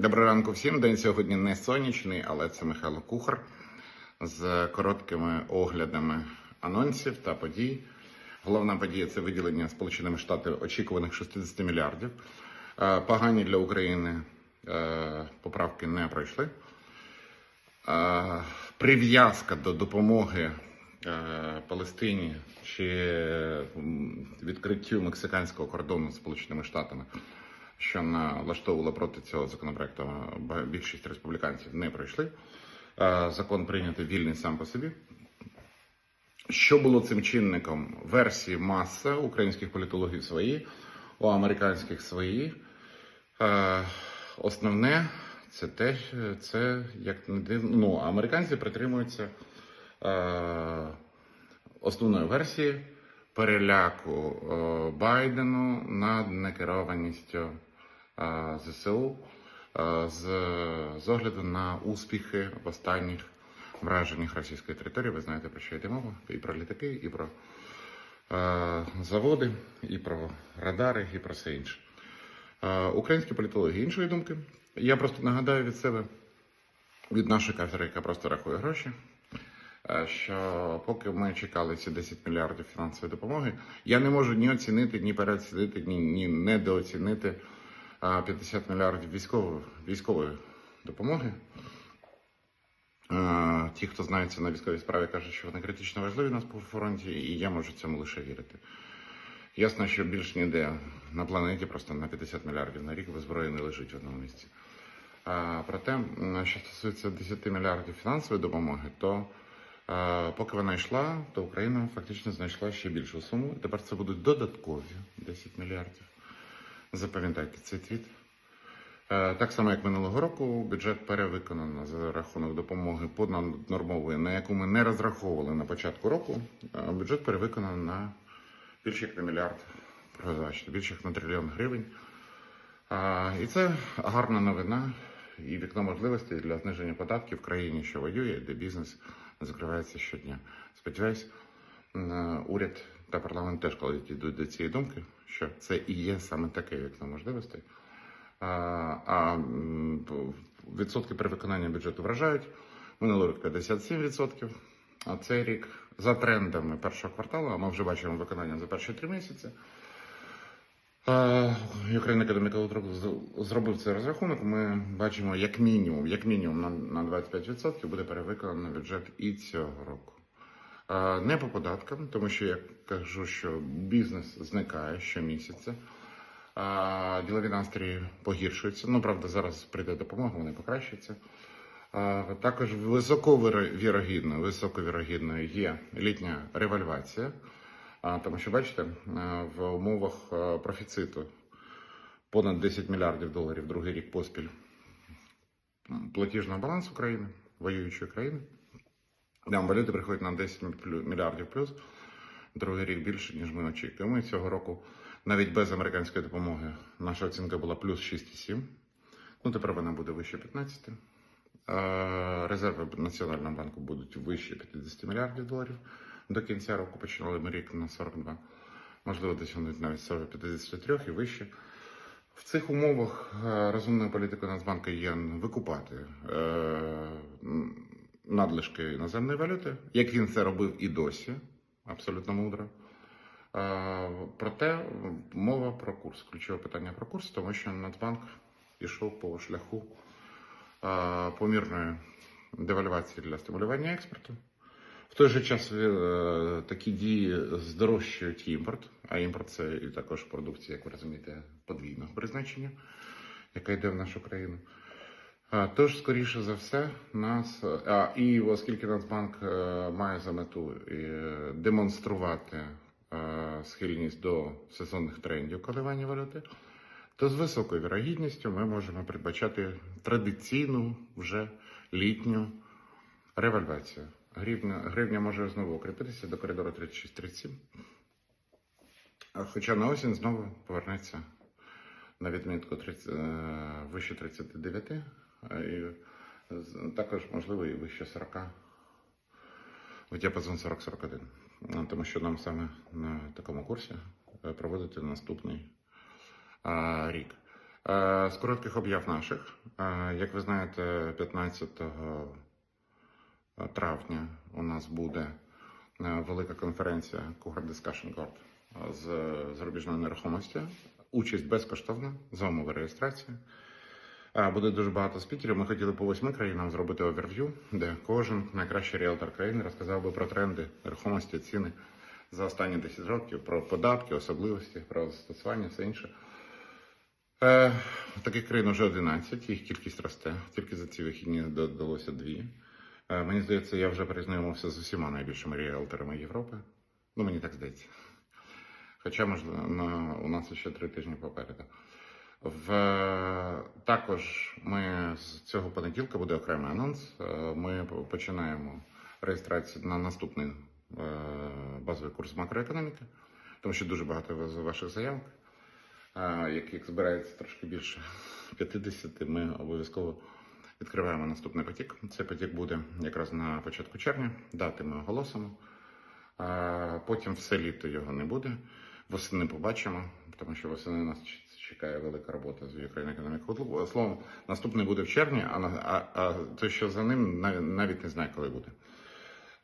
Доброго ранку всім. День сьогодні не сонячний, але це Михайло Кухар з короткими оглядами анонсів та подій. Головна подія це виділення Сполученими Штатами очікуваних 60 мільярдів. Е, Погані для України е, поправки не пройшли. Е, Прив'язка до допомоги Палестині чи відкриттю мексиканського кордону з Сполученими Штатами, що налаштовувало проти цього законопроекту більшість республіканців, не пройшли. Е, Закон прийнятий вільний сам по собі. Що було цим чинником? Версії маса українських політологів свої, у американських свої. Е, основне це те, це як не дивно. Ну, американці притримуються е, основної версії переляку Байдену над некерованістю ЗСУ з, з огляду на успіхи в останніх враженнях російської території. Ви знаєте про що йде мова? І про літаки, і про е, заводи, і про радари, і про все інше. Е, Українські політологи іншої думки. Я просто нагадаю від себе, від нашої кафедри, яка просто рахує гроші, що поки ми чекали ці 10 мільярдів фінансової допомоги, я не можу ні оцінити, ні переоцінити, ні, ні недооцінити 50 мільярдів військової, військової допомоги. Ті, хто знається на військовій справі, кажуть, що вони критично важливі на фронті, і я можу цьому лише вірити. Ясно, що більш ніде на планеті просто на 50 мільярдів на рік зброї не лежить в одному місці. А, проте, що стосується 10 мільярдів фінансової допомоги, то е, поки вона йшла, то Україна фактично знайшла ще більшу суму. Тепер це будуть додаткові 10 мільярдів. Запам'ятайте цей твіт. Е, Так само, як минулого року, бюджет перевиконано за рахунок допомоги понаднормової, на яку ми не розраховували на початку року. Е, Бюджет перевиконано на більше як на мільярд, пробачте, більше як на трильйон гривень. І це гарна новина і вікно можливостей для зниження податків в країні, що воює, де бізнес закривається щодня. Сподіваюсь, уряд та парламент теж коли йдуть до цієї думки, що це і є саме таке вікно можливостей. А, а відсотки перевиконання бюджету вражають. Минулий рік 57%, а цей рік за трендами першого кварталу, а ми вже бачимо виконання за перші три місяці. Е, Ukraine Academic Outlook з- зробив цей розрахунок. Ми бачимо, як мінімум, як мінімум на, на 25% буде перевиконано бюджет і цього року. Не по податкам, тому що я кажу, що бізнес зникає щомісяця. Ділові настрої погіршуються. Ну, правда, зараз прийде допомога, вони покращаться. Також високовірогідно, високовірогідно є літня ревальвація, тому що бачите, в умовах профіциту понад 10 мільярдів доларів другий рік поспіль платіжного балансу України, воюючої країни. Нам валюти приходять на 10 мільярдів плюс. Другий рік більше, ніж ми очікуємо. І цього року навіть без американської допомоги наша оцінка була плюс 6,7. Ну, тепер вона буде вище 15. Е, Резерви Національного банку будуть вище 50 мільярдів доларів. До кінця року починали ми рік на 42. Можливо, досягнуть навіть 40 53 і вище. В цих умовах е, розумною політикою Нацбанку є викупати е, надлишки іноземної валюти, як він це робив і досі, абсолютно мудро. Проте мова про курс, ключове питання про курс, тому що Нацбанк пішов по шляху помірної девальвації для стимулювання експорту. В той же час е, такі дії здорожчують імпорт, а імпорт це і також продукція, як ви розумієте, подвійного призначення, яка йде в нашу країну. Тож, скоріше за все, нас а, і оскільки Нацбанк е, має за мету е, демонструвати е, схильність до сезонних трендів коливання валюти, то з високою вірогідністю ми можемо передбачати традиційну вже літню ревальвацію. Гривня, гривня може знову укріпитися до коридору 36-37. Хоча на осінь знову повернеться на відмітку 30, е, вище 39, а і також можливо і вище 40, в діапазон 40-41. Ну, Тому що нам саме на такому курсі е, проводити наступний рік. Е, З коротких об'яв наших, е, як ви знаєте, 15 травня у нас буде е, велика конференція Cougar Discussion Court з зарубіжної нерухомості. Участь безкоштовна за умови реєстрації. Буде дуже багато спікерів. Ми хотіли по восьми країнам зробити оверв'ю, де кожен найкращий ріелтор країни розказав би про тренди нерухомості, ціни за останні 10 років, про податки, особливості, про застосування, все інше. Е, таких країн вже 11, їх кількість росте. Тільки за ці вихідні додалося дві. Е, мені здається, я вже перезнайомився з усіма найбільшими ріелторами Європи. Ну, мені так здається. Хоча, можливо, на, у нас ще три тижні попереду. В, також ми з цього понеділка буде окремий анонс. Е, Ми починаємо реєстрацію на наступний е, базовий курс макроекономіки, тому що дуже багато ваших заявок, е, яких збирається трошки більше 50, ми обов'язково відкриваємо наступний потік. Цей потік буде якраз на початку червня. Дати ми оголосимо. Потім все літо його не буде. Восени побачимо, тому що восени нас чекає велика робота з Україною економікою. Словом, наступний буде в червні, а, а, а те, що за ним, навіть, не знаю, коли буде.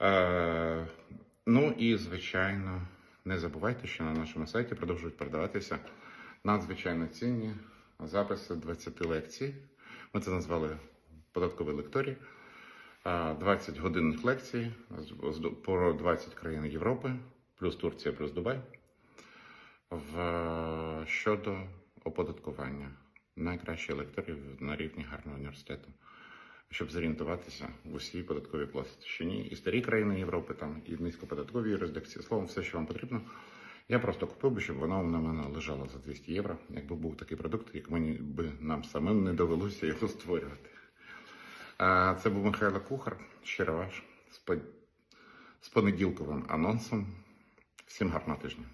Е, ну і, звичайно, не забувайте, що на нашому сайті продовжують продаватися надзвичайно цінні записи 20 лекцій. Ми це назвали податкові лекторії. 20 годинних лекцій про 20 країн Європи, плюс Турція, плюс Дубай. В, щодо оподаткування найкращі лекторів на рівні гарного університету, щоб зорієнтуватися в усій податковій площині і старі країни Європи, там і низькоподаткові юрисдикції. Словом, все, що вам потрібно. Я просто купив би, щоб воно на мене лежало за 200 євро, якби був такий продукт, як мені би нам самим не довелося його створювати. Це був Михайло Кухар, щиро ваш, з понеділковим анонсом. Всім гарного тижня.